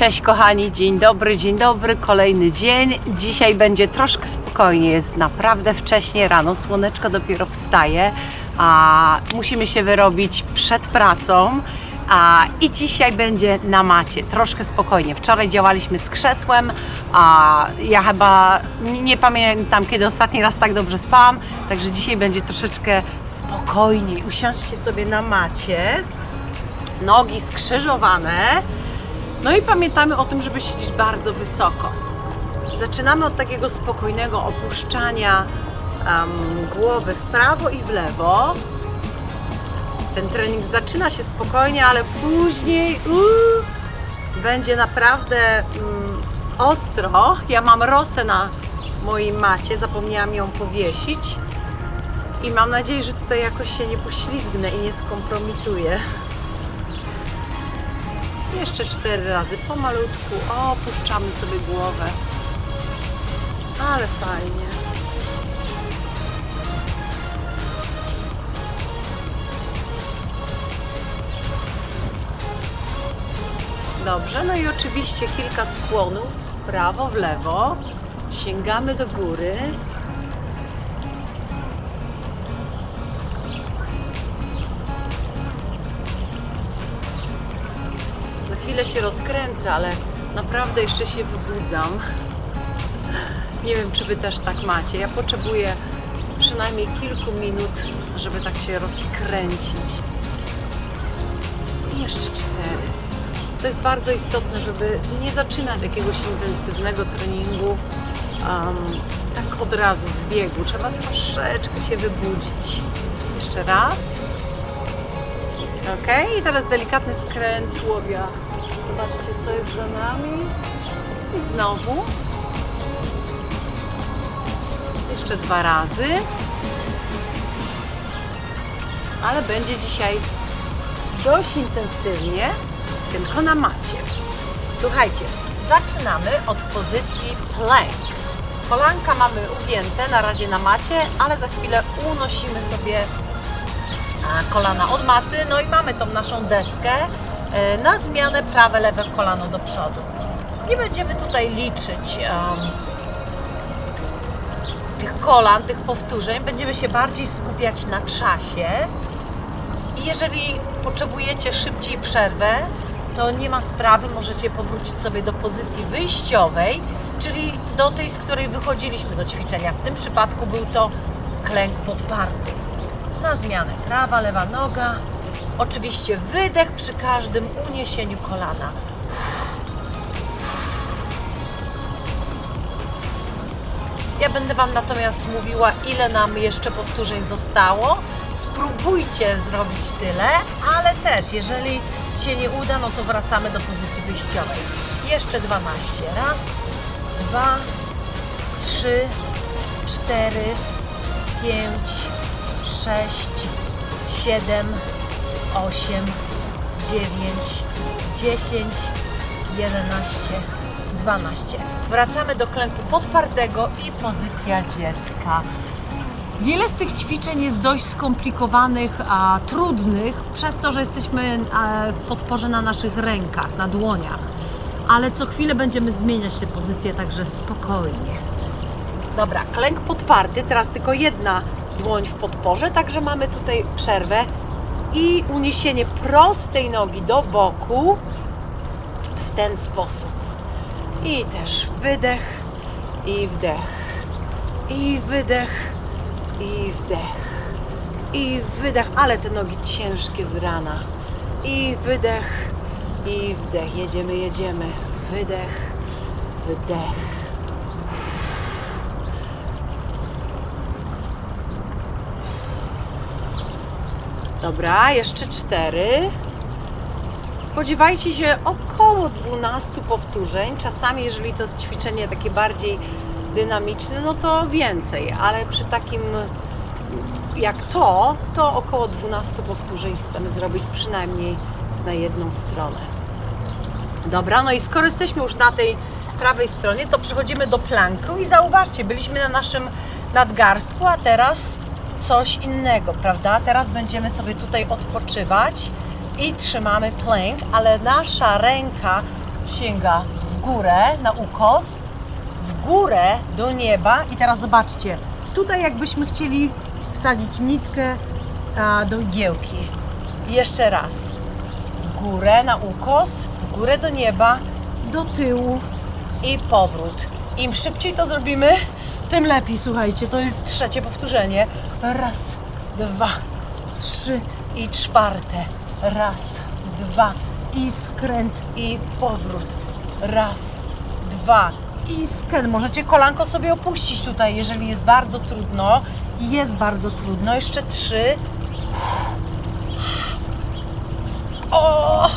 Cześć kochani, dzień dobry, dzień dobry, kolejny dzień. Dzisiaj będzie troszkę spokojnie, jest naprawdę wcześnie rano, słoneczko dopiero wstaje, a musimy się wyrobić przed pracą. A, I dzisiaj będzie na macie, troszkę spokojnie. Wczoraj działaliśmy z krzesłem, a ja chyba nie, pamiętam, kiedy ostatni raz tak dobrze spałam, także dzisiaj będzie troszeczkę spokojniej. Usiądźcie sobie na macie, nogi skrzyżowane. No i pamiętamy o tym, żeby siedzieć bardzo wysoko. Zaczynamy od takiego spokojnego opuszczania em, głowy w prawo i w lewo. Ten trening zaczyna się spokojnie, ale później uuu, będzie naprawdę mm, ostro. Ja mam rosę na mojej macie, zapomniałam ją powiesić. I mam nadzieję, że tutaj jakoś się nie poślizgnę i nie skompromituję. Jeszcze cztery razy pomalutku. O, puszczamy sobie głowę. Ale fajnie. Dobrze, no i oczywiście kilka skłonów w prawo, w lewo. Sięgamy do góry. Chwilę się rozkręcę, ale naprawdę jeszcze się wybudzam. Nie wiem, czy Wy też tak macie. Ja potrzebuję przynajmniej kilku minut, żeby tak się rozkręcić. I jeszcze cztery. To jest bardzo istotne, żeby nie zaczynać jakiegoś intensywnego treningu um, tak od razu z biegu. Trzeba troszeczkę się wybudzić. Jeszcze raz. Ok, i teraz delikatny skręt łowia. Zobaczcie, co jest za nami. I znowu. Jeszcze dwa razy. Ale będzie dzisiaj dość intensywnie, tylko na macie. Słuchajcie, zaczynamy od pozycji plank. Kolanka mamy ugięte na razie na macie, ale za chwilę unosimy sobie a, kolana od maty, no i mamy tą naszą deskę e, na zmianę prawe, lewe kolano do przodu. Nie będziemy tutaj liczyć em, tych kolan, tych powtórzeń, będziemy się bardziej skupiać na czasie. I jeżeli potrzebujecie szybciej przerwę, to nie ma sprawy, możecie powrócić sobie do pozycji wyjściowej, czyli do tej, z której wychodziliśmy do ćwiczenia. W tym przypadku był to klęk podparty na zmianę. Prawa, lewa noga. Oczywiście wydech przy każdym uniesieniu kolana. Ja będę Wam natomiast mówiła, ile nam jeszcze powtórzeń zostało. Spróbujcie zrobić tyle, ale też, jeżeli się nie uda, no to wracamy do pozycji wyjściowej. Jeszcze 12. Raz, dwa, trzy, cztery, pięć, 6, 7, 8, 9, 10, 11, 12. Wracamy do klęku podpartego i pozycja dziecka. Wiele z tych ćwiczeń jest dość skomplikowanych, a trudnych, przez to, że jesteśmy e, w podporze na naszych rękach, na dłoniach. Ale co chwilę będziemy zmieniać te pozycje, także spokojnie. Dobra, klęk podparty, teraz tylko jedna dłoń w podporze, także mamy tutaj przerwę i uniesienie prostej nogi do boku w ten sposób. I też wydech i wdech. I wydech i wdech. I wydech, ale te nogi ciężkie z rana. I wydech i wdech. Jedziemy, jedziemy. Wydech, wdech. Dobra, jeszcze cztery. Spodziewajcie się około 12 powtórzeń. Czasami, jeżeli to jest ćwiczenie takie bardziej dynamiczne, no to więcej, ale przy takim jak to, to około 12 powtórzeń chcemy zrobić przynajmniej na jedną stronę. Dobra, no i skoro jesteśmy już na tej prawej stronie, to przechodzimy do planku i zauważcie, byliśmy na naszym nadgarstku, a teraz coś innego, prawda? Teraz będziemy sobie tutaj odpoczywać i trzymamy plank, ale nasza ręka sięga w górę na ukos, w górę do nieba i teraz zobaczcie, tutaj jakbyśmy chcieli wsadzić nitkę a, do igiełki. Jeszcze raz. W górę na ukos, w górę do nieba, do tyłu i powrót. Im szybciej to zrobimy, tym lepiej. Słuchajcie, to jest trzecie powtórzenie. Raz, dwa, trzy i czwarte. Raz, dwa i skręt i powrót. Raz, dwa i skręt. Możecie kolanko sobie opuścić tutaj, jeżeli jest bardzo trudno. Jest bardzo trudno. Jeszcze trzy. O!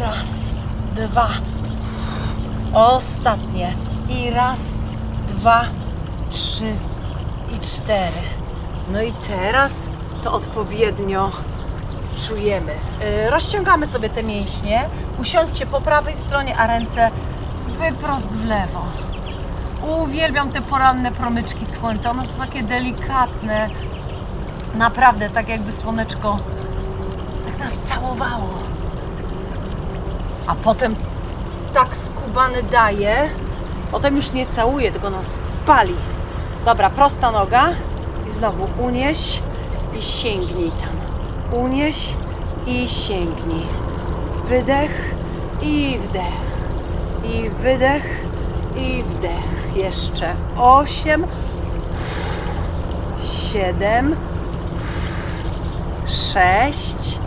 Raz, dwa. Ostatnie. I raz, dwa, trzy i cztery. No i teraz to odpowiednio czujemy. Yy, rozciągamy sobie te mięśnie. Usiądźcie po prawej stronie, a ręce wyprost w lewo. Uwielbiam te poranne promyczki słońca. One są takie delikatne. Naprawdę, tak jakby słoneczko tak nas całowało. A potem tak skubany daje, potem już nie całuje, tylko nas pali. Dobra, prosta noga znowu unieś i sięgnij tam. Unieś i sięgnij. Wydech i wdech. I wydech i wdech. Jeszcze osiem, siedem, sześć,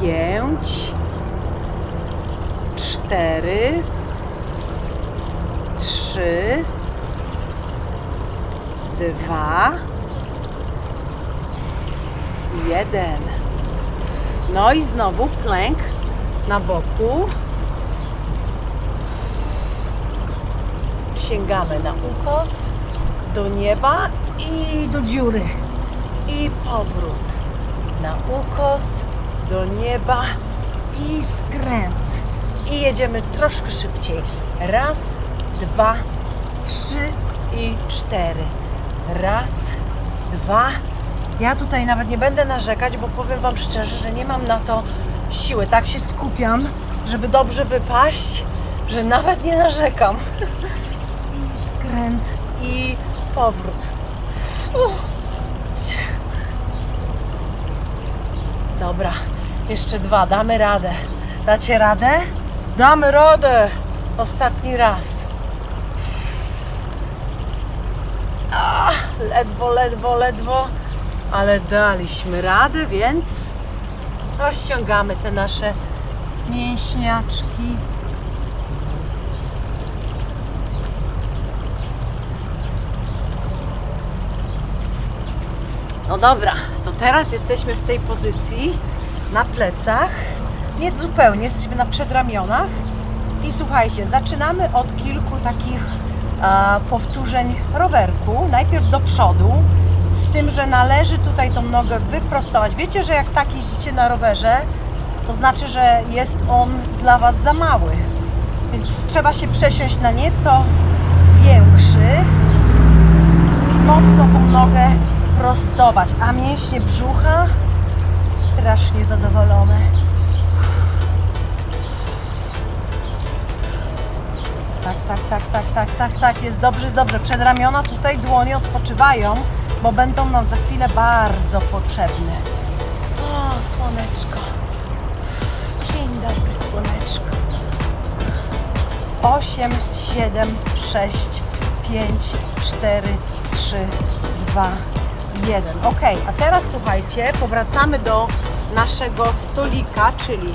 pięć, cztery, trzy, dwa, jeden. No i znowu plank na boku. Sięgamy na ukos, do nieba i do dziury. I powrót. Na ukos, do nieba i skręt. I jedziemy troszkę szybciej. Raz, dwa, trzy i cztery. Raz, dwa. Ja tutaj nawet nie będę narzekać, bo powiem Wam szczerze, że nie mam na to siły. Tak się skupiam, żeby dobrze wypaść, że nawet nie narzekam. I skręt, i powrót. Dobra, jeszcze dwa, damy radę. Dacie radę? Damy radę! Ostatni raz. Ledwo, ledwo, ledwo, ale daliśmy radę, więc rozciągamy te nasze mięśniaczki. No dobra, to teraz jesteśmy w tej pozycji na plecach. Nie zupełnie, jesteśmy na przedramionach. I słuchajcie, zaczynamy od kilku takich powtórzeń rowerku. Najpierw do przodu, z tym, że należy tutaj tą nogę wyprostować. Wiecie, że jak tak jeździcie na rowerze, to znaczy, że jest on dla Was za mały. Więc trzeba się przesiąść na nieco większy i mocno tą nogę prostować. A mięśnie brzucha strasznie zadowolone. Tak, tak, tak, tak, tak, tak, jest dobrze, jest dobrze. Przedramiona tutaj dłonie odpoczywają, bo będą nam za chwilę bardzo potrzebne. O, słoneczko. Dzień dobry, słoneczko. 8, 7, 6, 5, 4, 3, 2, 1. Ok, a teraz słuchajcie, powracamy do naszego stolika, czyli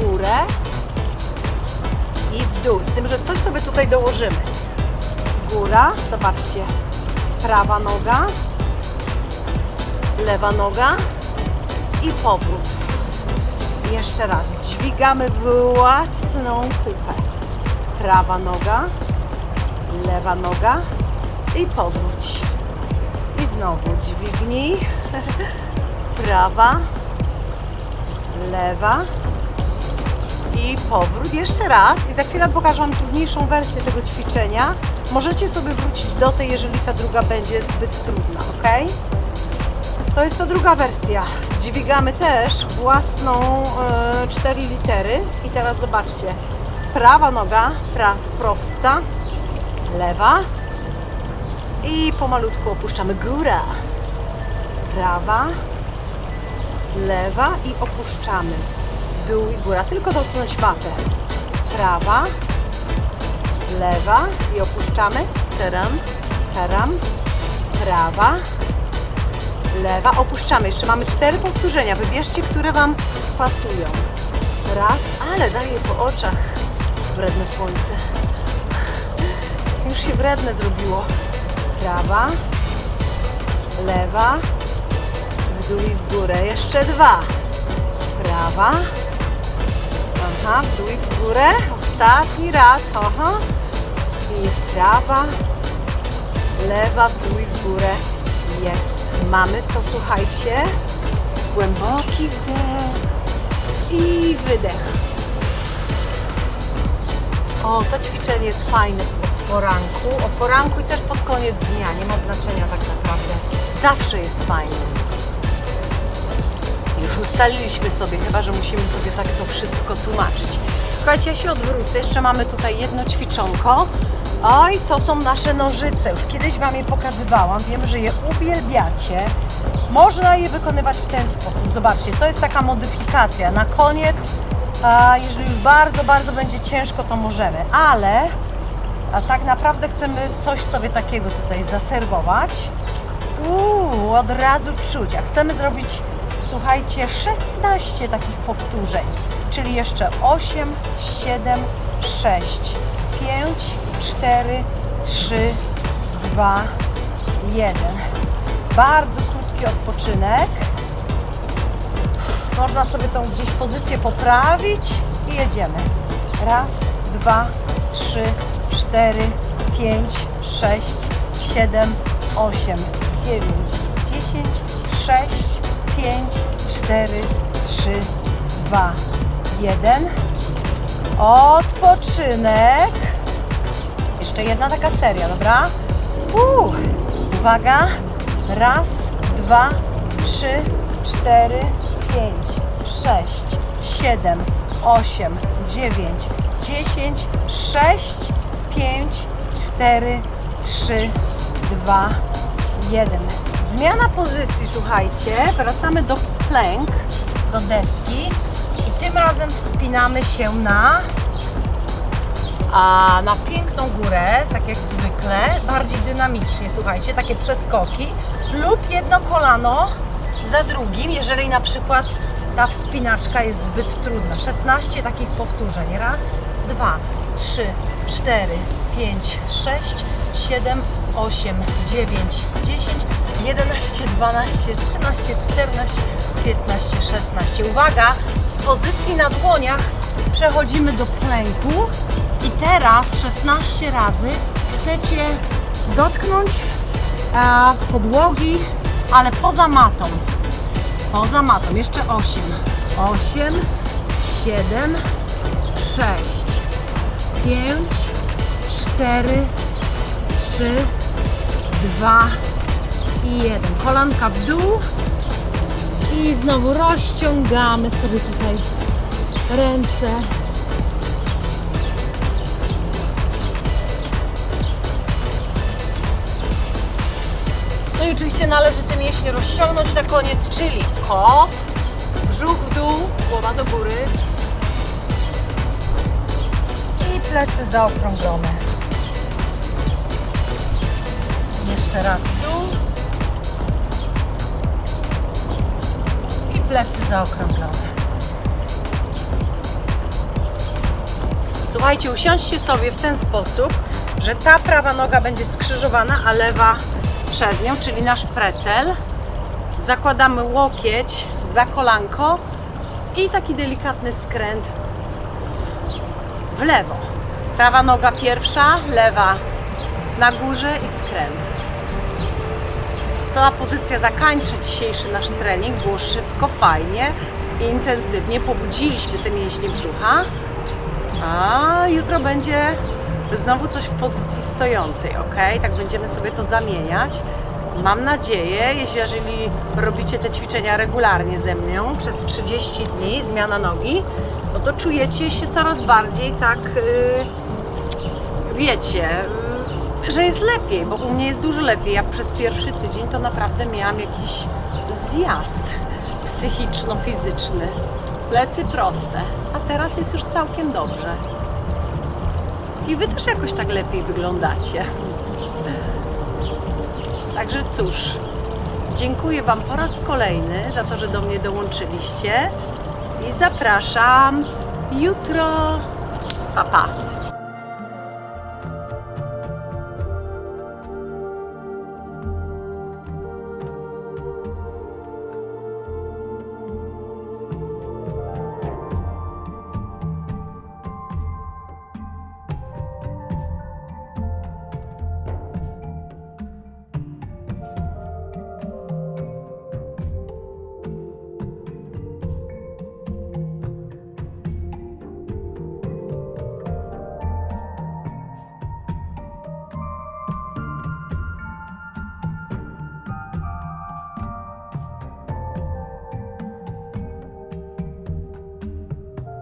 górę dół. Z tym, że coś sobie tutaj dołożymy. Góra, zobaczcie, prawa noga, lewa noga i powrót. Jeszcze raz, dźwigamy własną kupę. Prawa noga, lewa noga i powróć. I znowu dźwignij. Prawa, lewa i powrót. Jeszcze raz i za chwilę pokażę Wam trudniejszą wersję tego ćwiczenia. Możecie sobie wrócić do tej, jeżeli ta druga będzie zbyt trudna, ok? To jest ta druga wersja. dźwigamy też własną e, cztery litery. I teraz zobaczcie. Prawa noga, teraz prosta, lewa i pomalutku opuszczamy góra. Prawa, lewa i opuszczamy. Dół i góra, tylko dotknąć matę. Prawa, lewa i opuszczamy. Teram, teram, prawa, lewa, opuszczamy. Jeszcze mamy cztery powtórzenia. Wybierzcie, które Wam pasują. Raz, ale daje po oczach wredne słońce. Już się wredne zrobiło. Prawa, lewa, w dół i w górę. Jeszcze dwa. Prawa, aha, w dół i w górę. Ostatni raz, aha. I prawa, lewa, w dół i w górę. Jest. Mamy to, słuchajcie. Głęboki wdech i wydech. O, to ćwiczenie jest fajne po poranku. O poranku i też pod koniec dnia. Nie ma znaczenia tak naprawdę. Zawsze jest fajne. Ustaliliśmy sobie, chyba że musimy sobie tak to wszystko tłumaczyć. Słuchajcie, ja się odwrócę. Jeszcze mamy tutaj jedno ćwiczonko. Oj, to są nasze nożyce. Już kiedyś Wam je pokazywałam. Wiem, że je uwielbiacie. Można je wykonywać w ten sposób. Zobaczcie, to jest taka modyfikacja. Na koniec, a jeżeli już bardzo, bardzo będzie ciężko, to możemy. Ale a tak naprawdę chcemy coś sobie takiego tutaj zaserwować. Uuu, od razu czuć. A chcemy zrobić, słuchajcie, 16 takich powtórzeń. Czyli jeszcze 8, 7, 6, 5, 4, 3, 2, 1. Bardzo krótki odpoczynek. Można sobie tą gdzieś pozycję poprawić i jedziemy. Raz, dwa, trzy, cztery, pięć, sześć, siedem, osiem, dziewięć, dziesięć, sześć, pięć, cztery, trzy, dwa, jeden. Odpoczynek. Jeszcze jedna taka seria, dobra? Uuu. Uwaga. Raz, dwa, trzy, cztery, pięć, sześć, siedem, osiem, dziewięć, dziesięć, sześć, pięć, cztery, trzy, dwa, jeden. Zmiana pozycji, słuchajcie. Wracamy do plank, do deski i tym razem wspinamy się na a na piękną górę, tak jak zwykle, bardziej dynamicznie, słuchajcie, takie przeskoki lub jedno kolano za drugim, jeżeli na przykład ta wspinaczka jest zbyt trudna. 16 takich powtórzeń. Raz, dwa, trzy, cztery, pięć, sześć, siedem, osiem, dziewięć, dziesięć, 11, 12, 13, 14, 15, 16. Uwaga, z pozycji na dłoniach przechodzimy do plęku i teraz 16 razy chcecie dotknąć e, podłogi, ale poza matą. Poza matą. Jeszcze 8. 8, 7, 6, 5, 4, 3, 2 i 1. Kolanka w dół i znowu rozciągamy sobie tutaj ręce. No i oczywiście należy te mięśnie rozciągnąć na koniec, czyli kot, brzuch w dół, głowa do góry i plecy zaokrąglone. Jeszcze raz w dół plecy zaokrąglone. Słuchajcie, usiądźcie sobie w ten sposób, że ta prawa noga będzie skrzyżowana, a lewa przez nią, czyli nasz precel. Zakładamy łokieć za kolanko i taki delikatny skręt w lewo. Prawa noga pierwsza, lewa na górze i skręt. Ta pozycja zakończy dzisiejszy nasz trening. Było szybko, fajnie i intensywnie. Pobudziliśmy te mięśnie brzucha. A jutro będzie znowu coś w pozycji stojącej, ok? Tak będziemy sobie to zamieniać. mam nadzieję, jeżeli robicie te ćwiczenia regularnie ze mną przez 30 dni, zmiana nogi, no to czujecie się coraz bardziej tak, yy, wiecie, że jest lepiej, bo u mnie jest dużo lepiej. Ja przez pierwszy tydzień to naprawdę miałam jakiś zjazd psychiczno-fizyczny. Plecy proste, a teraz jest już całkiem dobrze. I wy też jakoś tak lepiej wyglądacie. Także cóż, dziękuję Wam po raz kolejny za to, że do mnie dołączyliście i zapraszam jutro. Pa, pa.